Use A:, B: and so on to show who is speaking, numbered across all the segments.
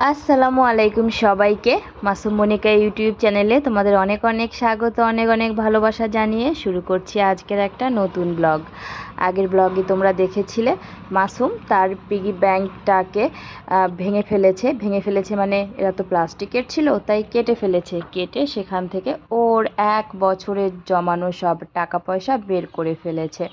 A: আসসালামু আলাইকুম সবাইকে। মাসুম মনিকা ইউটিউব চ্যানেলে তোমাদের অনেক অনেক স্বাগত, অনেক অনেক ভালোবাসা জানিয়ে শুরু করছি আজকের একটা নতুন ব্লগ। আগের ব্লগে তোমরা দেখেছিলে, মাসুম তার পিগি ব্যাংকটাকে ভেঙে ফেলেছে। ভেঙে ফেলেছে মানে এরা তো প্লাস্টিকের ছিল, তাই কেটে ফেলেছে। কেটে সেখান থেকে ওর এক বছরের জমানো সব টাকা পয়সা বের করে ফেলেছে।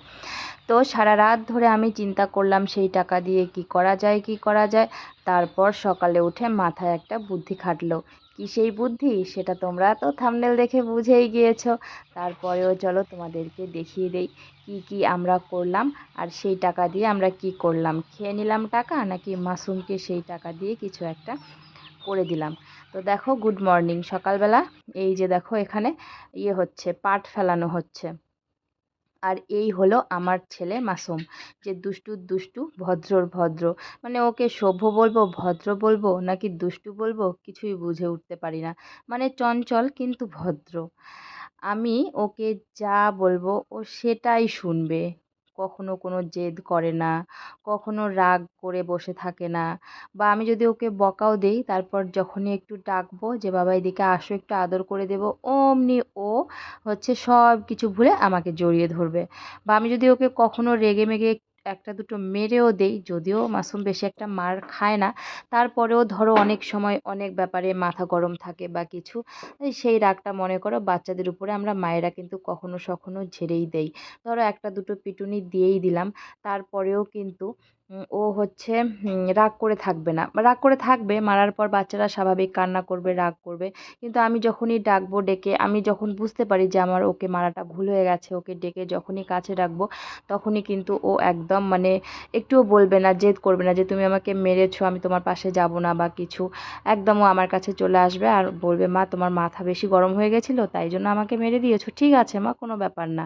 A: তো সারা রাত ধরে আমি চিন্তা করলাম, সেই টাকা দিয়ে কি করা যায়, কি করা যায়। তারপর সকালে উঠে মাথায় একটা বুদ্ধি খাটলো। কি সেই বুদ্ধি? সেটা তোমরা তো থামনেল দেখে বুঝেই গিয়েছ। তারপরেও চলো তোমাদেরকে দেখিয়ে দেই, কি কি আমরা করলাম আর সেই টাকা দিয়ে আমরা কি করলাম। খেয়ে নিলাম টাকা নাকি মাসুমকে সেই টাকা দিয়ে কিছু একটা করে দিলাম। তো দেখো গুড মর্নিং সকালবেলা। এই যে দেখো, এখানে ইয়ে হচ্ছে, পাট ফেলানো হচ্ছে। আর এই হলো আমার ছেলে মাসুম। যে দুষ্টু দুষ্টু, ভদ্রর ভদ্র। মানে ওকে সভ্য বলব, ভদ্র বলব, নাকি দুষ্টু বলব, কিছুই বুঝে উঠতে পারি না। মানে চঞ্চল কিন্তু ভদ্র। আমি ওকে যা বলব ও সেটাই শুনবে। কখনো কোনো জেদ করে না কখনও রাগ করে বসে থাকে না। বা আমি যদি ওকে বকাও দিই, তারপর যখনই একটু ডাকবো যে, বাবা, এদিকে আসো, একটু আদর করে দেবো। অমনি ও হচ্ছে সব কিছু ভুলে আমাকে জড়িয়ে ধরবে। বা আমি যদি ওকে কখনও রেগে মেগে একটা দুটো মেরেও দেই, যদিও মাসুম বেশি একটা মার খায় না। তারপরেও ধরো অনেক সময় অনেক ব্যাপারে মাথা গরম থাকে বা কিছু সেই রাগটা মনে করো বাচ্চাদের উপরে আমরা মায়েরা কিন্তু কখনো সখনো ঝেড়েই দেই। ধরো একটা দুটো পিটুনি দিয়েই দিলাম, তারপরেও কিন্তু ও হচ্ছে রাগ করে থাকবে না। রাগ করে থাকবে, মারার পর বাচ্চারা স্বাভাবিক কান্না করবে, রাগ করবে। কিন্তু আমি যখনই ডাকবো, ডেকে, আমি যখন বুঝতে পারি যে আমার ওকে মারাটা ভুল হয়ে গেছে, ওকে ডেকে যখনই কাছে ডাকবো, তখনই কিন্তু ও একদম মানে একটুও বলবে না, জেদ করবে না যে, তুমি আমাকে মেরেছো, আমি তোমার পাশে যাব না বা কিছু। একদম ও আমার কাছে চলে আসবে আর বলবে, মা, তোমার মাথা বেশি গরম হয়ে গেছিল, তাই জন্য আমাকে মেরে দিয়েছ। ঠিক আছে মা, কোনো ব্যাপার না।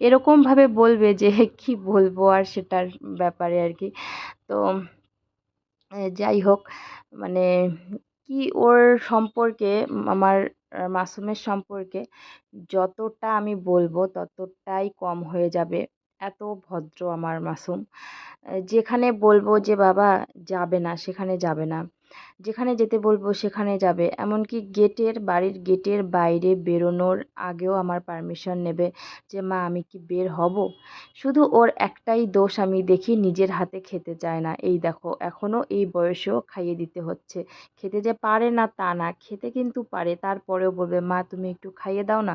A: এরকমভাবে বলবে যে, কি বলব আর সেটার ব্যাপারে আর কি? তো যাই হোক মানে কি ওর সম্পর্কে, আমার মাসুমের সম্পর্কে যতটা আমি বলব ততটাই কম হয়ে যাবে। এত ভদ্র আমার মাসুম। যেখানে বলব যে, বাবা, যাবে না, সেখানে যাবে না। যেখানে যেতে বলব সেখানে যাবে। এমনকি গেটের, বাড়ির গেটের বাইরে বেরোনোর আগেও আমার পারমিশন নেবে যে, মা, আমি কি বের হব? শুধু ওর একটাই দোষ আমি দেখি নিজের হাতে খেতে চায় না। এই দেখো এখনও এই বয়সেও খাইয়ে দিতে হচ্ছে। খেতে যে পারে না তা না, খেতে কিন্তু পারে, তারপরেও বলবে, মা, তুমি একটু খাইয়ে দাও না।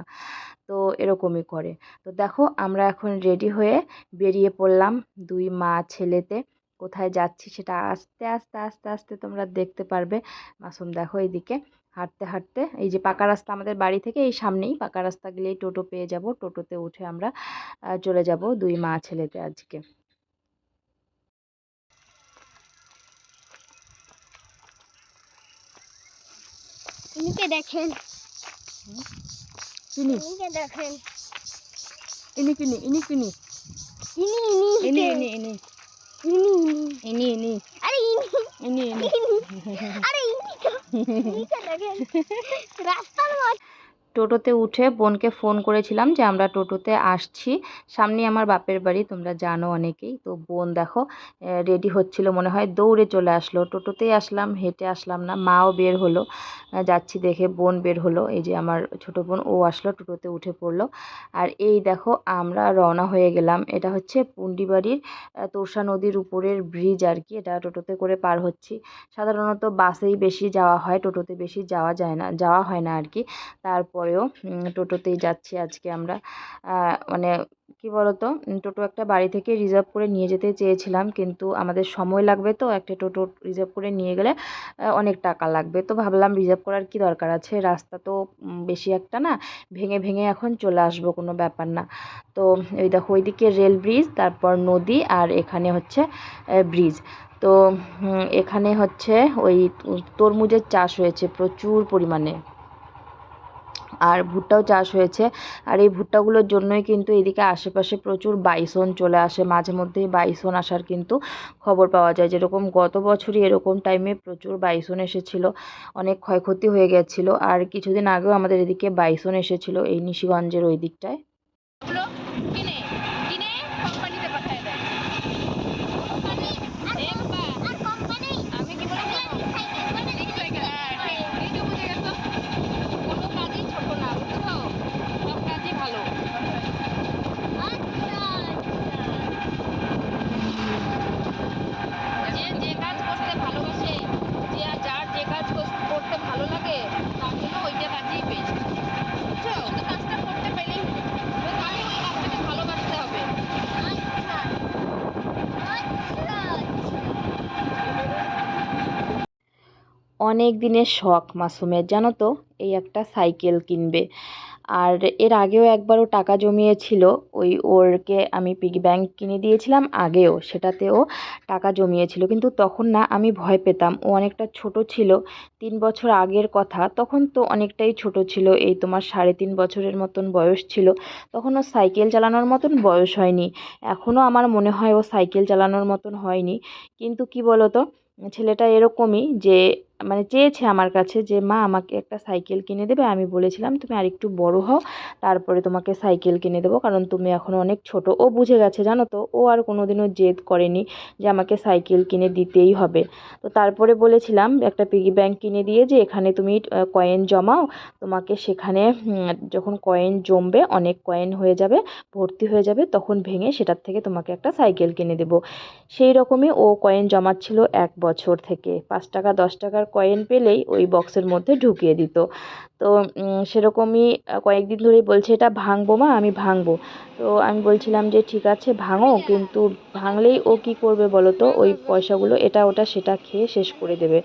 A: তো এরকমই করে। তো দেখো, আমরা এখন রেডি হয়ে বেরিয়ে পড়লাম দুই মা ছেলেতে। কোথায় যাচ্ছি সেটা আস্তে আস্তে আস্তে আস্তে তোমরা দেখতে পারবে। মাসুম দেখো এইদিকে হাঁটতে হাঁটতে এই যে পাকা রাস্তা আমাদের বাড়ি থেকে এই সামনেই পাকা রাস্তা গেলেই টোটো পেয়ে যাব। টোটোতে উঠে আমরা চলে যাব দুই মা ছেলেতে আজকে।
B: ইনিকে দেখেন? ইনিকে দেখেন?
A: ইনি কিনি ইনি কিনি
B: ইনি
A: ইনি।
B: ইনি
A: ইনি ইনি।
B: ইনি ইনি। আরে ইনি।
A: ইনি ইনি।
B: আরে ইনি রাস্তার
A: টোটোতে উঠে বোনকে ফোন করেছিলাম যে, আমরা টোটোতে আসছি। সামনে আমার বাপের বাড়ি, তোমরা জানো অনেকেই। তো বোন দেখো রেডি হচ্ছিল মনে হয়, দৌড়ে চলে আসলো। টোটোতেই আসলাম, হেঁটে আসলাম না, মাও বের হলো। যাচ্ছি দেখে বোন বের হলো। এই যে আমার ছোট বোন, ও আসলো, টোটোতে উঠে পড়ল। আর এই দেখো, আমরা রওনা হয়ে গেলাম। এটা হচ্ছে পুন্ডিবাড়ির তোরসা নদীর উপরের ব্রিজ আর কি। এটা টোটোতে করে পার হচ্ছি। সাধারণত বাসেই বেশি যাওয়া হয়, টোটোতে বেশি যাওয়া যায় না, যাওয়া হয় না আর কি। তারপর পরেও টোটোতেই যাচ্ছি আজকে আমরা। মানে কি বলতো টোটো একটা বাড়ি থেকে রিজার্ভ করে নিয়ে যেতে চেয়েছিলাম, কিন্তু আমাদের সময় লাগবে তো, একটা টোটো রিজার্ভ করে নিয়ে গেলে অনেক টাকা লাগবে। তো ভাবলাম রিজার্ভ করার কি দরকার আছে? রাস্তা তো বেশি একটা না, ভেঙে ভেঙে এখন চলে আসব, কোনো ব্যাপার না। তো ওই দেখো, ওইদিকে রেল ব্রিজ তারপর নদী আর এখানে হচ্ছে ব্রিজ তো এখানে হচ্ছে ওই তরমুজের চাষ হয়েছে প্রচুর পরিমাণে। আর ভুট্টাও চাষ হয়েছে। আর এই ভুট্টাগুলোর জন্যই কিন্তু এদিকে আশেপাশে প্রচুর বাইসন চলে আসে। মাঝে মধ্যেই বাইসন আসার কিন্তু খবর পাওয়া যায়। যেরকম গত বছরই এরকম টাইমে প্রচুর বাইসন এসেছিল, অনেক ক্ষয়ক্ষতি হয়ে গেছিল। আর কিছুদিন আগেও আমাদের এদিকে বাইসন এসেছিল এই নিশিগঞ্জের ওই দিকটায়
C: কিনে কিনে কোম্পানিতে পাঠায় দেয়
B: আর কোম্পানি
C: আমি কি বলব
A: অনেক দিনের শখ মাসুমের, জানো তো? এই একটা সাইকেল কিনবে। আর এর আগেও একবার ও টাকা জমিয়েছিল, ওই ওরকে আমি পিগি ব্যাংক কিনে দিয়েছিলাম আগেও, সেটাতেও টাকা জমিয়েছিল। কিন্তু তখন না, আমি ভয় পেতাম। ও অনেকটা ছোট ছিল, তিন বছর আগের কথা। তখন তো অনেকটাই ছোট ছিল, এই তোমার সাড়ে তিন বছরের মতন বয়স ছিল। তখন ও সাইকেল চালানোর মতন বয়স হয়নি। এখনও আমার মনে হয় ও সাইকেল চালানোর মতন হয়নি। কিন্তু কি বলো তো ছেলেটা এরকমই যে মানে চেয়েছে আমার কাছে যে, মা, আমাকে একটা সাইকেল কিনে দেবে। আমি বলেছিলাম, তুমি আরেকটু বড় হও, তারপরে তোমাকে সাইকেল কিনে দেবো, কারণ তুমি এখনও অনেক ছোট। ও বুঝে গেছে, জানো তো, ও আর কোনো দিনও জেদ করেনি যে আমাকে সাইকেল কিনে দিতেই হবে। তো তারপরে বলেছিলাম, একটা পিগি ব্যাংক কিনে দিয়ে যে, এখানে তুমি কয়েন জমাও, তোমাকে সেখানে যখন কয়েন জমবে, অনেক কয়েন হয়ে যাবে, ভর্তি হয়ে যাবে, তখন ভেঙে সেটার থেকে তোমাকে একটা সাইকেল কিনে দেবো। সেই রকমই ও কয়েন জমাচ্ছিল এক বছর থেকে, পাঁচ টাকা, দশ টাকার কয়েন পেলেই ওই বক্সের মধ্যে ঢুকিয়ে দিত। তো সেরকমই কয়েকদিন ধরেই বলছে, এটা ভাঙবো মা, আমি ভাঙবো। তো আমি বলছিলাম যে, ঠিক আছে, ভাঙো, কিন্তু ভাঙলেই ও কী করবে বলো তো? ওই পয়সাগুলো এটা, ওটা, সেটা খেয়ে শেষ করে দেবে।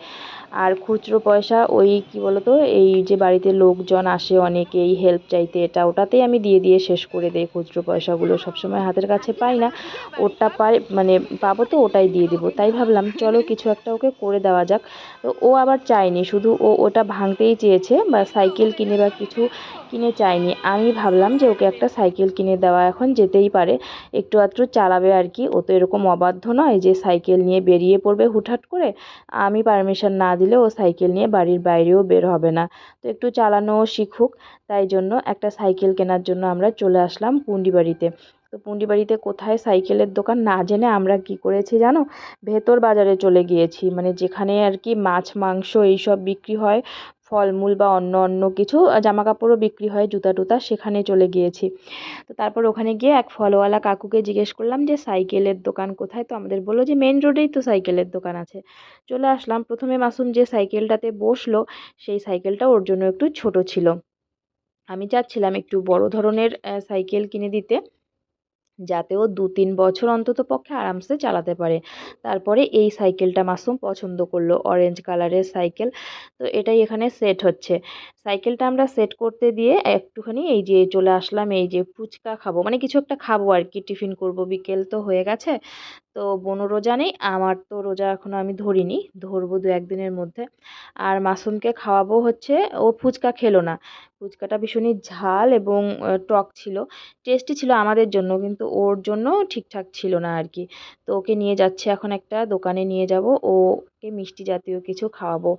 A: আর খুচরো পয়সা, ওই কী বলো তো, এই যে বাড়িতে লোকজন আসে অনেকেই হেল্প চাইতে, এটা, ওটাতেই আমি দিয়ে দিয়ে শেষ করে দেই খুচরো পয়সাগুলো। সবসময় হাতের কাছে পাই না, ওটা পাই মানে পাবো তো, ওটাই দিয়ে দেবো। তাই ভাবলাম, চলো, কিছু একটা ওকে করে দেওয়া যাক। তো ও আবার চায়নি, শুধু ও ওটা ভাঙতেই চেয়েছে বা সাইকেল কিনে বা কিছু কিনে চায়নি। আমি ভাবলাম যে, ওকে একটা সাইকেল কিনে দেওয়া এখন যেতেই পারে। একটু আধটু চালাবে আর কি। ও তো এরকম অবাধ্য নয় যে সাইকেল নিয়ে বেরিয়ে পড়বে হুটহাট করে। আমি পারমিশন না দিলে ও সাইকেল নিয়ে বাড়ির বাইরেও বের হবে না। তো একটু চালানোও শিখুক। তাই জন্য একটা সাইকেল কেনার জন্য আমরা চলে আসলাম পুন্ডিবাড়িতে। তো পুন্ডিবাড়িতে কোথায় সাইকেলের দোকান না জেনে আমরা কি করেছি জানো? ভেতর বাজারে চলে গিয়েছি। মানে যেখানে আর কি মাছ, মাংস এইসব বিক্রি হয়। ফলমূল বা অন্য অন্য কিছু জামা কাপড়ও বিক্রি হয় জুতা টুতা, সেখানে চলে গিয়েছি। তো তারপর ওখানে গিয়ে এক ফলওয়ালা কাকুকে জিজ্ঞেস করলাম যে, সাইকেলের দোকান কোথায়? তো আমাদের বলল যে মেন রোডেই তো সাইকেলের দোকান আছে। চলে আসলাম। প্রথমে মাসুম যে সাইকেলটাতে বসল, সেই সাইকেলটা ওর জন্য একটু ছোট ছিল। আমি চাচ্ছিলাম একটু বড় ধরনের সাইকেল কিনে দিতে। যাতে ও দু তিন বছর অন্তত পক্ষে আরামসে চালাতে পারে। তারপরে এই সাইকেলটা মাসুম পছন্দ করল অরেঞ্জ কালারের সাইকেল। তো এটাই এখানে সেট হচ্ছে। সাইকেলটা আমরা সেট করতে দিয়ে একটুখানি এই যে চলে আসলাম, এই যে ফুচকা খাব। মানে কিছু একটা খাব আর কি, টিফিন করব, বিকেল তো হয়ে গেছে। তো বোনও রোজা নেই আমার তো রোজা এখনও আমি ধরিনি, ধরবো দু একদিনের মধ্যে। আর মাসুমকে খাওয়াবো হচ্ছে, ও ফুচকা খেলো না। ফুচকাটা ভীষণই ঝাল এবং টক ছিল, টেস্টি ছিল আমাদের জন্য, কিন্তু ওর জন্য ঠিকঠাক ছিল না আর কি। তো ওকে নিয়ে যাচ্ছে এখন একটা দোকানে নিয়ে যাব, ওকে মিষ্টি জাতীয় কিছু খাওয়াবো।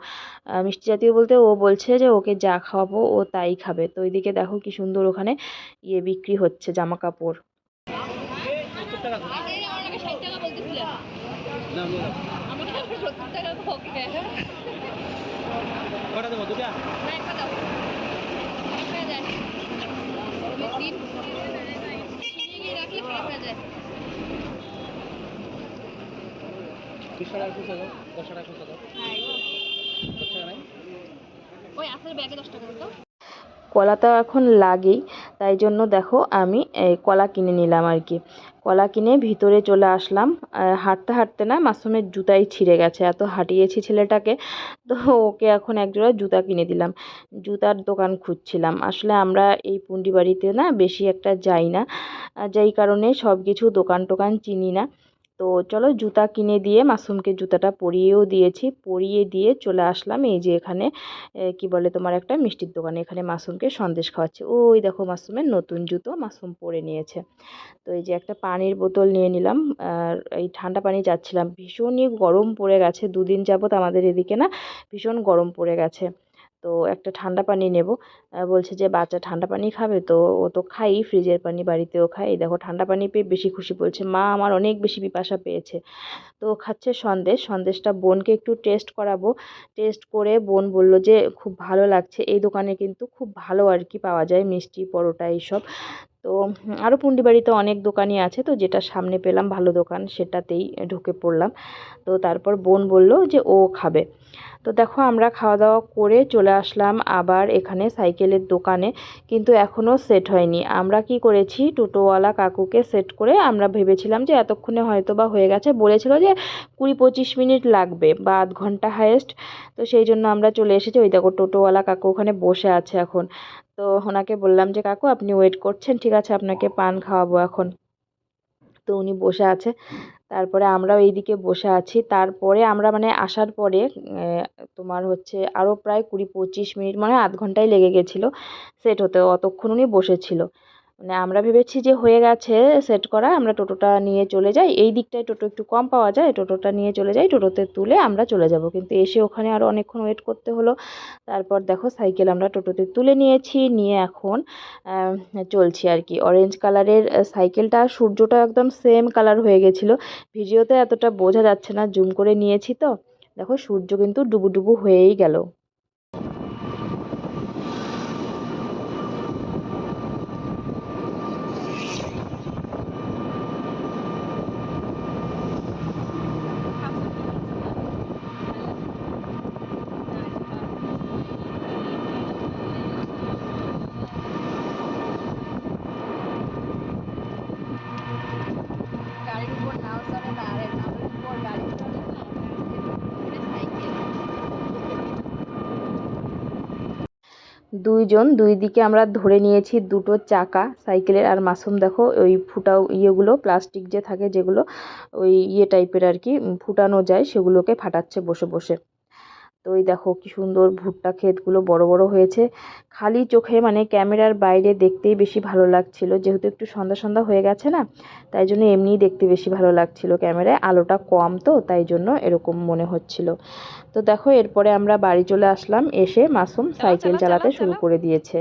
A: মিষ্টি জাতীয় বলতে ও বলছে যে ওকে যা খাওয়াবো ও তাই খাবে। তো ওইদিকে দেখো কি সুন্দর ওখানে ইয়ে বিক্রি হচ্ছে জামা কাপড়
C: আগে আমাকে ষাট টাকা বলতেছিল
D: নাই
C: ওই ব্যাগে
A: কলা তো এখন লাগেই। তাই জন্য দেখো আমি, এই কলা কিনে নিলাম আর কি। কলা কিনে ভিতরে চলে আসলাম। হাঁটতে হাঁটতে না মাসুমের জুতাই ছিঁড়ে গেছে, এত হাঁটিয়েছি ছেলেটাকে, তো ওকে এখন এক জোড়া জুতা কিনে দিলাম। জুতার দোকান খুঁজছিলাম। আসলে আমরা এই পুন্ডি বাড়িতে না বেশি একটা যাই না যেই কারণে সব কিছু দোকান টোকান চিনি না। তো চলো জুতা কিনে দিয়ে মাসুমকে জুতাটা পরিয়েও দিয়েছি। পরিয়ে দিয়ে চলে আসলাম এই যে এখানে কি বলে তোমার একটা মিষ্টির দোকানে। এখানে মাসুমকে সন্দেশ খাওয়াচ্ছে। ওই দেখো মাসুমের নতুন জুতো মাসুম পরে নিয়েছে। তো এই যে একটা পানির বোতল নিয়ে নিলাম। আর এই ঠান্ডা পানি যাচ্ছিলাম। ভীষণই গরম পড়ে গেছে। দুদিন যাবত আমাদের এদিকে না ভীষণ গরম পড়ে গেছে। তো একটা ঠান্ডা পানি নেব। বলছে যে, বাচ্চা ঠান্ডা পানি খাবে তো, ও তো খাই, ফ্রিজের পানি বাড়িতেও খাই দেখো, ঠান্ডা পানি পেয়ে বেশি খুশি বলছে, মা, আমার অনেক বেশি পিপাসা পেয়েছে। তো খাচ্ছে সন্দেশ, সন্দেশটা বোনকে একটু টেস্ট করাবো। টেস্ট করে বোন বলল যে, খুব ভালো লাগছে। এই দোকানে কিন্তু খুব ভালো আর কি পাওয়া যায়, মিষ্টি, পরোটা, এইসব। তো আরও পুন্ডিবাড়িতে অনেক দোকানই আছে তো, যেটা সামনে পেলাম, ভালো দোকান, সেটাতেই ঢুকে পড়লাম। তো তারপর বোন বলল যে ও খাবে। তো দেখো, আমরা খাওয়া দাওয়া করে চলে আসলাম আবার এখানে সাইকেলের দোকানে, কিন্তু এখনও সেট হয়নি। আমরা কি করেছি, টোটোওয়ালা কাকুকে সেট করে আমরা ভেবেছিলাম যে এতক্ষণে হয়তো বা হয়ে গেছে, বলেছিল যে কুড়ি পঁচিশ মিনিট লাগবে বা আধ ঘণ্টা হায়েস্ট। তো সেই জন্য আমরা চলে এসেছি। ওই দেখো, টোটোওয়ালা কাকু ওখানে বসে আছে এখন। তো ওনাকে বললাম যে, কাকু, আপনি ওয়েট করছেন, ঠিক আছে, আপনাকে পান খাওয়াবো এখন। তো উনি বসে আছে। তারপরে আমরাও এইদিকে বসে আছি। তারপরে আমরা মানে আসার পরে তোমার হচ্ছে আরও প্রায় কুড়ি পঁচিশ মিনিট মানে আধ ঘন্টাই লেগে গেছিল সেট হতে। অতক্ষণ উনি বসেছিল। মানে আমরা ভেবেছি যে হয়ে গেছে সেট করা, আমরা টোটোটা নিয়ে চলে যাই। এই দিকটায় টোটো একটু কম পাওয়া যায়, টোটোটা নিয়ে চলে যাই, টোটোতে তুলে আমরা চলে যাব। কিন্তু এসে ওখানে আরও অনেকক্ষণ ওয়েট করতে হলো। তারপর দেখো সাইকেল আমরা টোটোতে তুলে নিয়েছি, নিয়ে এখন চলছি আর কি। অরেঞ্জ কালারের সাইকেলটা সূর্যটা একদম সেম কালার হয়ে গেছিল। ভিডিওতে এতটা বোঝা যাচ্ছে না জুম করে নিয়েছি তো। দেখো সূর্য কিন্তু ডুবু ডুবু হয়েই গেল
C: গাড়ির উপর নাও চড়ে না আরে নামের উপর গাড়ি চড়ে না উপরে সাইকেল
A: দুইজন, দুই দিকে আমরা ধরে নিয়েছি দুটো চাকা, সাইকেলের আর মাসুম। দেখো, ওই ফুটাও ইয়েগুলো, প্লাস্টিক যে থাকে যেগুলো, ওই ইয়ে টাইপের আর কি ফুটানো যায়, সেগুলোকে ফাটাচ্ছে বসে বসে। তো ওই দেখো কি সুন্দর ভুট্টা ক্ষেতগুলো বড় বড় হয়েছে। খালি চোখে মানে ক্যামেরার বাইরে দেখতেই বেশি ভালো লাগছিল যেহেতু একটু সন্ধ্যা সন্ধ্যা হয়ে গেছে না তাই জন্য এমনিই দেখতে বেশি ভালো লাগছিল ক্যামেরায়। আলোটা কম তো তাই জন্য এরকম মনে হচ্ছিল। তো দেখো এরপরে আমরা বাড়ি চলে আসলাম এসে মাসুম সাইকেল চালাতে শুরু করে দিয়েছে।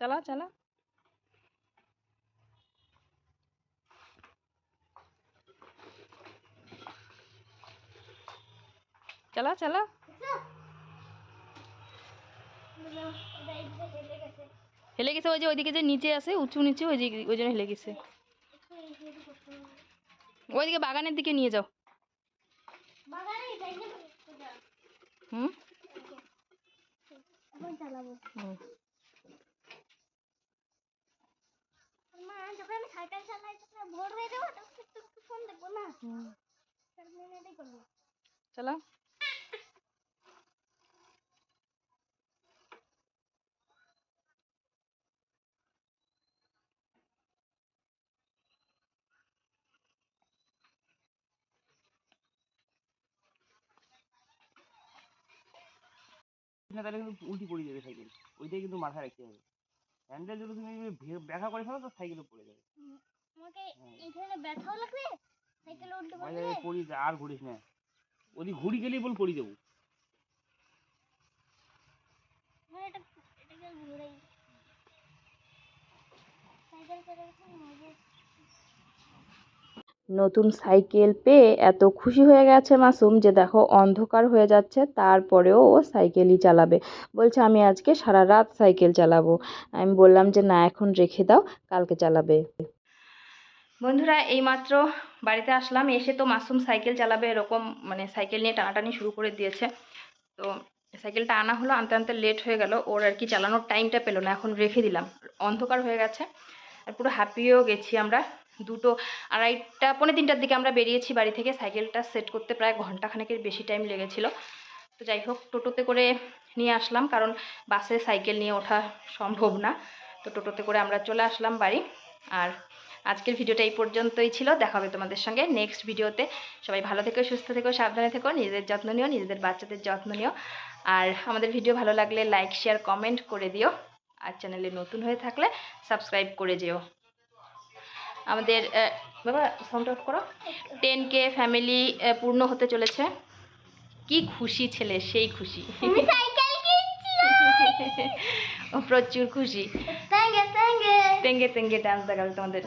C: চালা চালা। চালা চালা।
B: হেলে গেছে
C: ওই যে ওইদিকে যে নিচে আছে উঁচু নিচে ওই যে ওই জন্য হেলে গেছে। ওইদিকে বাগানের দিকে নিয়ে যাও। হুম?
B: এখন চালাবো
C: হুম।
B: মা যখন আমি সাইকেল চালাই তখন ভোর হয়ে যাব তখন একটু একটু ফোন দেখব না
D: তাহলে কিন্তু উল্টি পড়ে যাবে সাইকেল। ওইটাই কিন্তু মাথায় রাখতে হবে। হ্যান্ডেল যদি তুমি ব্যাকা করে ফেলো তো সাইকেলে পড়ে যাবে। মাঝে পড়ি আর ঘুরিস না। ওদি ঘুরি গেলেই বল পড়ি দেবো।
B: ঘুরাই সাইকেল
A: নতুন সাইকেল পেয়ে এত খুশি হয়ে গেছে মাসুম যে দেখো অন্ধকার হয়ে যাচ্ছে, তারপরেও ও সাইকেলই চালাবে। বলছে, আমি আজকে সারা রাত সাইকেল চালাবো। আমি বললাম যে, না, এখন রেখে দাও, কালকে চালাবে। বন্ধুরা, এইমাত্র বাড়িতে আসলাম, এসে তো মাসুম সাইকেল চালাবে এরকম মানে সাইকেল নিয়ে টানাটানি শুরু করে দিয়েছে। তো সাইকেলটা আনা হলো, আনতে আনতে লেট হয়ে গেল, ওর আর কি চালানোর টাইমটা পেল না, এখন রেখে দিলাম। অন্ধকার হয়ে গেছে, আর পুরো হ্যাপিও গেছি আমরা। দুটো আড়াইটা, পৌনে তিনটার দিকে আমরা বেরিয়েছি বাড়ি থেকে। সাইকেলটা সেট করতে প্রায় ঘন্টাখানেকের বেশি টাইম লেগেছিল। তো যাই হোক, টোটোতে করে নিয়ে আসলাম কারণ বাসে সাইকেল নিয়ে ওঠা সম্ভব না। তো টোটোতে করে আমরা চলে আসলাম বাড়ি। আর আজকের ভিডিওটা এই পর্যন্তই ছিল। দেখা হবে তোমাদের সঙ্গে নেক্সট ভিডিওতে। সবাই ভালো থেকো, সুস্থ থেকো, সাবধানে থেকো, নিজেদের যত্ন নিও, নিজেদের বাচ্চাদের যত্ন নিও। আর আমাদের ভিডিও ভালো লাগলে লাইক শেয়ার কমেন্ট করে দিও। আর চ্যানেলে নতুন হয়ে থাকলে সাবস্ক্রাইব করে যেও। আমাদের বাবা সাউন্ড অফ করো। টেন কে ফ্যামিলি পূর্ণ হতে চলেছে। কি খুশি ছেলে সেই খুশি। প্রচুর খুশি। তেঙ্গে তেঙ্গে ডান্স দেখাবে তোমাদের।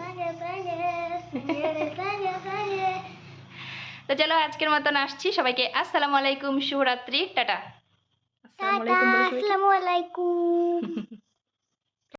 A: তো চলো আজকের মতন আসছি। সবাইকে আসসালামু আলাইকুম শুভরাত্রি টাটা।
B: আসসালামু আলাইকুম।